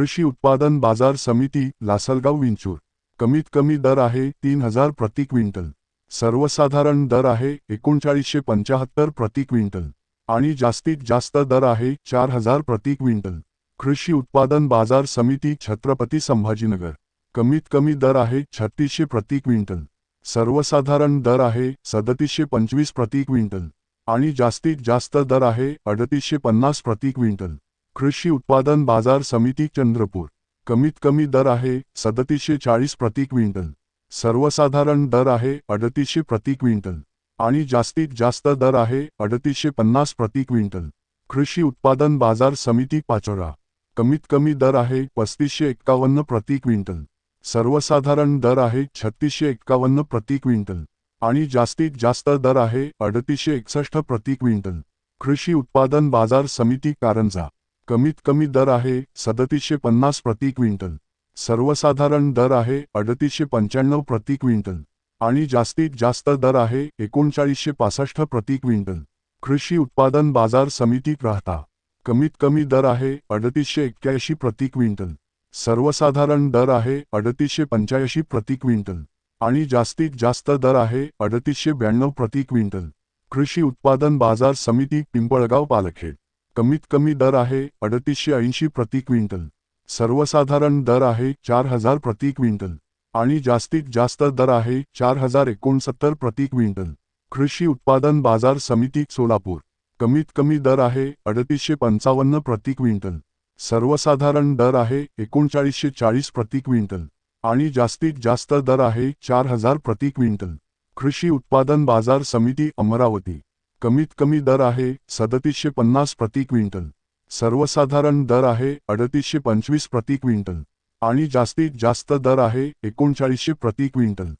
कृषी उत्पादन बाजार समिती लासलगाव विंचूर. कमीत कमी दर आहे तीन हजार प्रति क्विंटल. सर्वसाधारण दर आहे एकोणचाळीसशे पंचाहत्तर प्रति क्विंटल. आणि जास्तीत जास्त दर आहे चार हजार प्रति क्विंटल. कृषी उत्पादन बाजार समिती छत्रपती संभाजीनगर. कमीत कमी दर आहे छत्तीसशे प्रति क्विंटल. सर्वसाधारण दर आहे सदतीसशे पंचवीस प्रति क्विंटल. आणि जास्तीत जास्त दर आहे अडतीसशे पन्नास प्रति क्विंटल. कृषी उत्पादन बाजार समिती चंद्रपूर. कमीत कमी दर आहे सदतीसशे चाळीस प्रति क्विंटल. सर्वसाधारण दर आहे अडतीसशे प्रति क्विंटल. आणि जास्तीत जास्त दर आहे अडतीसशे पन्नास प्रति क्विंटल. कृषी उत्पादन बाजार समिती पाचोरा. कमीत कमी दर आहे पस्तीसशे एक्कावन्न प्रति क्विंटल. सर्वसाधारण दर आहे छत्तीसशे एक्कावन्न प्रति क्विंटल. आणि जास्तीत जास्त दर आहे अडतीसशे एकसष्ट प्रति क्विंटल. कृषी उत्पादन बाजार समिती कारंजा. कमीत कमी दर आहे सदतीसशे पन्नास प्रति क्विंटल. सर्वसाधारण दर आहे अडतीसशे पंच्याण्णव प्रति क्विंटल. आणि जास्तीत जास्त दर आहे एकोणचाळीसशे पासष्ट प्रति क्विंटल. कृषी उत्पादन बाजार समितीत राहता कमीत कमी दर आहे अडतीसशे एक्क्याऐंशी प्रति क्विंटल. सर्वसाधारण दर आहे अडतीसशे पंच्याऐंशी प्रति क्विंटल. आणि जास्तीत जास्त दर आहे अडतीसशे ब्याण्णव प्रति क्विंटल. कृषी उत्पादन बाजार समिती पिंपळगाव पालखेड. कमीत कमी दर आहे अडतीसशे ऐंशी प्रति क्विंटल. सर्वसाधारण दर आहे चार हजार प्रति क्विंटल. आणि जास्तीत जास्त दर आहे चार हजार एकोणसत्तर प्रति क्विंटल. कृषी उत्पादन बाजार समिती सोलापूर. कमीत कमी दर आहे अडतीसशे पंचावन्न प्रति क्विंटल. सर्वसाधारण दर आहे एकोणचाळीसशे चाळीस प्रति क्विंटल. आणि जास्तीत जास्त दर आहे चार हजार प्रति क्विंटल. कृषी उत्पादन बाजार समिती अमरावती. कमीत कमी दर आहे सदतीसशे पन्नास प्रति क्विंटल. सर्वसाधारण दर आहे अडतीसशे पंचवीस प्रति क्विंटल. आणि जास्तीत जास्त दर आहे एकोणचाळीसशे प्रति क्विंटल.